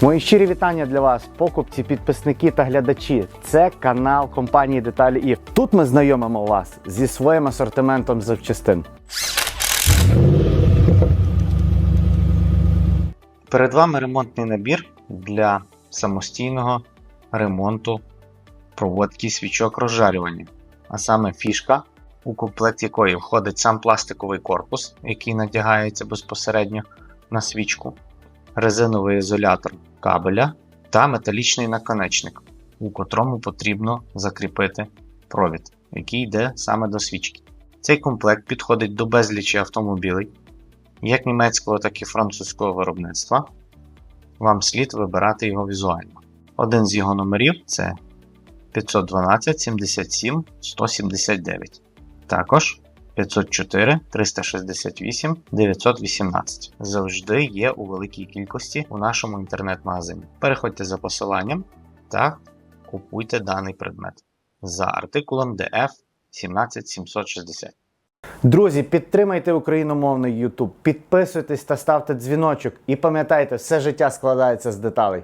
Мої щирі вітання для вас, покупці, підписники та глядачі. Це канал компанії Деталі ІФ. Тут ми знайомимо вас зі своїм асортиментом запчастин. Перед вами ремонтний набір для самостійного ремонту проводки свічок розжарювання. А саме фішка, у комплект якої входить сам пластиковий корпус, який надягається безпосередньо на свічку, резиновий ізолятор кабеля та металічний наконечник, у котрому потрібно закріпити провід, який йде саме до свічки. Цей комплект підходить до безлічі автомобілів, як німецького, так і французького виробництва. Вам слід вибирати його візуально. Один з його номерів це 512 77 179. Також 504 368 918. Завжди є у великій кількості у нашому інтернет-магазині. Переходьте за посиланням та купуйте даний предмет за артикулом DF 17760. Друзі, підтримайте україномовний YouTube, підписуйтесь та ставте дзвіночок. І пам'ятайте, все життя складається з деталей.